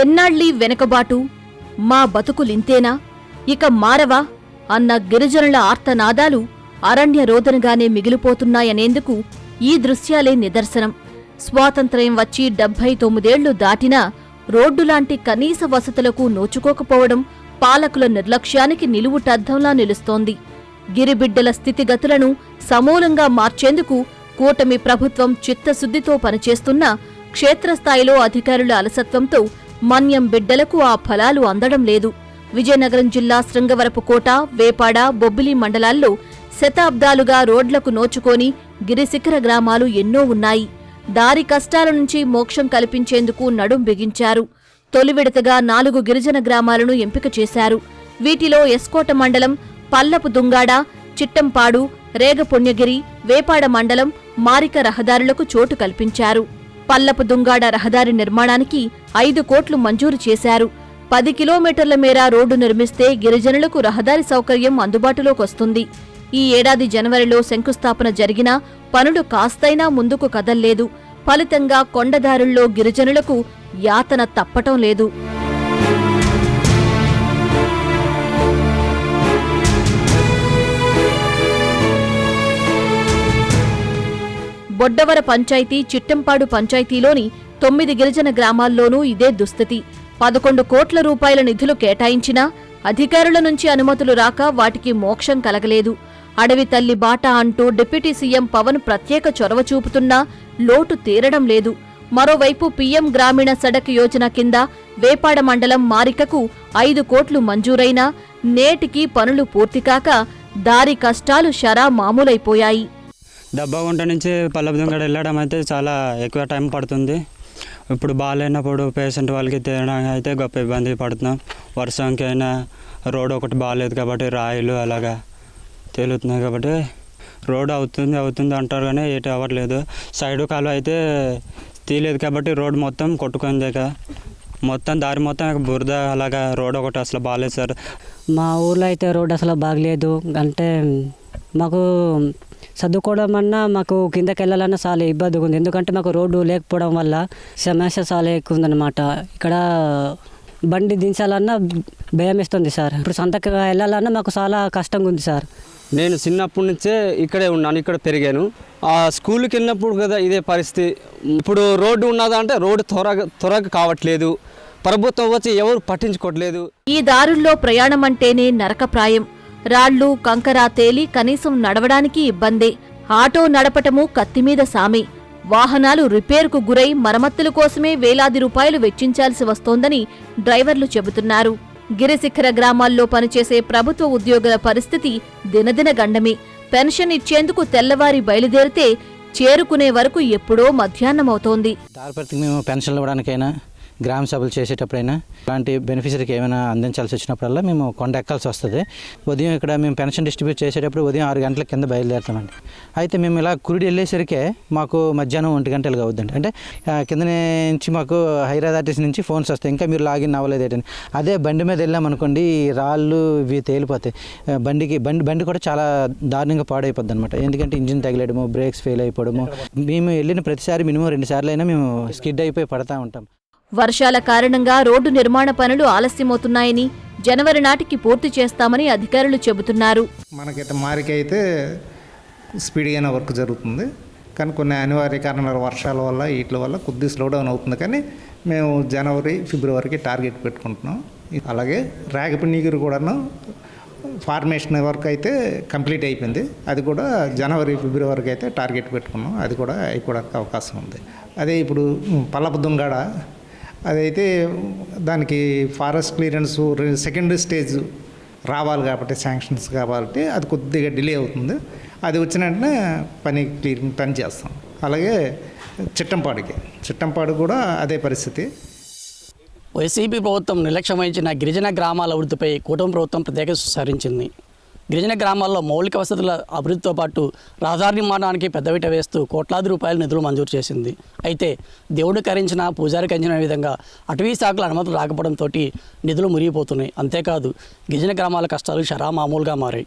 ఎన్నాళ్ళీ వెనకబాటు? మా బతుకులింతేనా? ఇక మారవా? అన్న గిరిజనుల ఆర్తనాదాలు అరణ్య రోదనగానే మిగిలిపోతున్నాయనేందుకు ఈ దృశ్యాలే నిదర్శనం. స్వాతంత్ర్యం వచ్చి డెబ్బై తొమ్మిదేళ్ళు దాటినా రోడ్డులాంటి కనీస వసతులకు నోచుకోకపోవడం పాలకుల నిర్లక్ష్యానికి నిలువుటద్దంలా నిలుస్తోంది. గిరిబిడ్డల స్థితిగతులను సమూలంగా మార్చేందుకు కూటమి ప్రభుత్వం చిత్తశుద్ధితో పనిచేస్తున్నా క్షేత్రస్థాయిలో అధికారుల అలసత్వంతో మన్యం బిడ్డలకు ఆ ఫలాలు అందడం లేదు. విజయనగరం జిల్లా శృంగవరపుకోట వేపాడ బొబ్బిలి మండలాల్లో శతాబ్దాలుగా రోడ్లకు నోచుకొని గిరిశిఖర గ్రామాలు ఎన్నో ఉన్నాయి. దారి కష్టాల నుంచి మోక్షం కల్పించేందుకు నడుం బిగించారు. తొలి విడతగా నాలుగు గిరిజన గ్రామాలను ఎంపిక చేశారు. వీటిలో ఎస్కోట మండలం పల్లపు దుంగాడ చిట్టంపాడు రేగపుణ్యగిరి వేపాడ మండలం మారిక రహదారులకు చోటు కల్పించారు. పల్లపు దుంగాడ రహదారి నిర్మాణానికి ఐదు కోట్లు మంజూరు చేశారు. పది కిలోమీటర్ల మేర రోడ్డు నిర్మిస్తే గిరిజనులకు రహదారి సౌకర్యం అందుబాటులోకొస్తుంది ఈ ఏడాది జనవరిలో శంకుస్థాపన జరిగినా పనులు కాస్తైనా ముందుకు కదల్లేదు. ఫలితంగా కొండదారుల్లో గిరిజనులకు యాతన తప్పటం లేదు. బొడ్డవర పంచాయతీ చిట్టంపాడు పంచాయతీలోని తొమ్మిది గిరిజన గ్రామాల్లోనూ ఇదే దుస్థితి. పదకొండు కోట్ల రూపాయల నిధులు కేటాయించినా అధికారుల నుంచి అనుమతులు రాక వాటికి మోక్షం కలగలేదు. అడవి తల్లి బాట అంటూ డిప్యూటీ సీఎం పవన్ ప్రత్యేక చొరవ చూపుతున్నా లోటు తీరడం లేదు. మరోవైపు పీఎం గ్రామీణ సడక్ యోజన కింద వేపాడ మండలం మారికకు ఐదు కోట్లు మంజూరైనా నేటికి పనులు పూర్తికాక దారి కష్టాలు షరా మామూలైపోయాయి. దెబ్బగుంట నుంచి పల్లబుదంగడ వెళ్ళడం అయితే చాలా ఎక్కువ టైం పడుతుంది. ఇప్పుడు బాగాలేనప్పుడు పేషెంట్ వాళ్ళకి తినడానికి అయితే గొప్ప ఇబ్బంది పడుతున్నాం. వర్షంకైనా రోడ్ ఒకటి బాగాలేదు కాబట్టి రాయిలు అలాగా తేలుతున్నాయి కాబట్టి రోడ్ అవుతుంది అవుతుంది అంటారు కానీ ఏటి అవ్వట్లేదు. సైడ్ కాలువ అయితే తీయలేదు కాబట్టి రోడ్ మొత్తం కొట్టుకుందిక మొత్తం దారి మొత్తం బురద అలాగా రోడ్ ఒకటి అసలు బాగాలేదు సార్. మా ఊర్లో అయితే రోడ్ అసలు బాగలేదు. అంటే మాకు చదువుకోవడం అన్నా మాకు కిందకి వెళ్ళాలన్నా చాలా ఇబ్బందిగా ఉంది ఎందుకంటే మాకు రోడ్డు లేకపోవడం వల్ల సమస్య చాలా ఎక్కువ ఉందన్నమాట ఇక్కడ బండి దించాలన్నా భయం వేస్తుంది సార్. ఇప్పుడు సొంతగా వెళ్ళాలన్నా మాకు చాలా కష్టంగా ఉంది సార్. నేను చిన్నప్పటి నుంచే ఇక్కడే ఉన్నాను ఇక్కడ పెరిగాను. ఆ స్కూల్కి వెళ్ళినప్పుడు కదా ఇదే పరిస్థితి. ఇప్పుడు రోడ్డు ఉన్నదా అంటే రోడ్డు త్వరగా త్వరగా కావట్లేదు. ప్రభుత్వం వచ్చి ఎవరు పట్టించుకోవట్లేదు. ఈ దారుల్లో ప్రయాణమంటేనే నరకప్రాయం. రాళ్ళు కంకర తేలి కనీసం నడవడానికి ఇబ్బందే. ఆటో నడపటము కత్తిమీద సామే. వాహనాలు రిపేరుకు గురై మరమ్మతుల కోసమే వేలాది రూపాయలు వెచ్చించాల్సి వస్తోందని డ్రైవర్లు చెబుతున్నారు. గిరిశిఖర గ్రామాల్లో పనిచేసే ప్రభుత్వ ఉద్యోగుల పరిస్థితి దినదిన గండమే. పెన్షన్ ఇచ్చేందుకు తెల్లవారి బయలుదేరితే చేరుకునే వరకు ఎప్పుడో మధ్యాహ్నమవుతోంది. అవుతోంది పెన్షన్లు ఇవ్వడానికైనా గ్రామ సభలు చేసేటప్పుడైనా ఇలాంటి బెనిఫిషరీకి ఏమైనా అందించాల్సి వచ్చినప్పుడల్లా మేము కొండ ఎక్కాల్సి వస్తుంది. ఉదయం ఇక్కడ మేము పెన్షన్ డిస్ట్రిబ్యూట్ చేసేటప్పుడు ఉదయం ఆరు గంటల కింద బయలుదేరుతామండి. అయితే మేము ఇలా కురిడి వెళ్ళేసరికే మాకు మధ్యాహ్నం ఒంటి గంటలుగా అవుద్దండి. అంటే కింద నుంచి మాకు హైదరాబాద్ నుంచి ఫోన్స్ వస్తాయి. ఇంకా మీరు లాగిన్ అవ్వలేదు ఏంటని అదే బండి మీద వెళ్ళామనుకోండి అనుకోండి రాళ్ళు ఇవి తేలిపోతాయి. బండికి బండి బండి కూడా చాలా దారుణంగా పాడైపోద్ది అనమాట ఎందుకంటే ఇంజిన్ తగిలేయడము బ్రేక్స్ ఫెయిల్ అయిపోవడము. మేము వెళ్ళిన ప్రతిసారి మినిమం రెండు సార్లు అయినా మేము స్కిడ్ అయిపోయి పడతా ఉంటాం. వర్షాల కారణంగా రోడ్డు నిర్మాణ పనులు ఆలస్యమవుతున్నాయని జనవరి నాటికి పూర్తి చేస్తామని అధికారులు చెబుతున్నారు. మనకైతే మారికైతే స్పీడ్గానే వర్క్ జరుగుతుంది. కానీ కొన్ని అనివార్య కారణాల వర్షాల వల్ల వీటి వల్ల కొద్ది స్లో డౌన్ అవుతుంది. కానీ మేము జనవరి ఫిబ్రవరికి టార్గెట్ పెట్టుకుంటున్నాం. అలాగే రాగపిన్నీగిరి కూడాను ఫార్మేషన్ వర్క్ అయితే కంప్లీట్ అయిపోయింది. అది కూడా జనవరి ఫిబ్రవరికి అయితే టార్గెట్ పెట్టుకున్నాం. అది కూడా అయిపోవడానికి అవకాశం ఉంది. అదే ఇప్పుడు పల్లపు దుంగాడ అదైతే దానికి ఫారెస్ట్ క్లియరెన్స్ సెకండ్ స్టేజ్ రావాలి కాబట్టి శాంక్షన్స్ కాబట్టి అది కొద్దిగా డిలే అవుతుంది. అది వచ్చిన వెంటనే పని క్లియర్ పని చేస్తాం. అలాగే చిట్టంపాడుకి చిట్టంపాడు కూడా అదే పరిస్థితి. వైసీపీ ప్రభుత్వం నిర్లక్ష్యం వహించిన గిరిజన గ్రామాల అభివృద్ధిపై కూటమి ప్రభుత్వం ప్రత్యేక దృష్టి సారించింది. గిరిజన గ్రామాల్లో మౌలిక వసతుల అభివృద్ధితో పాటు రహదారి నిర్మాణానికి పెద్దవిట వేస్తూ కోట్లాది రూపాయల నిధులు మంజూరు చేసింది. అయితే దేవుడు కరించిన పూజారి కంచిన విధంగా అటవీ శాఖల అనుమతులు రాకపోవడంతో నిధులు మురిగిపోతున్నాయి. అంతేకాదు గిరిజన గ్రామాల కష్టాలు షరా మామూలుగా మారాయి.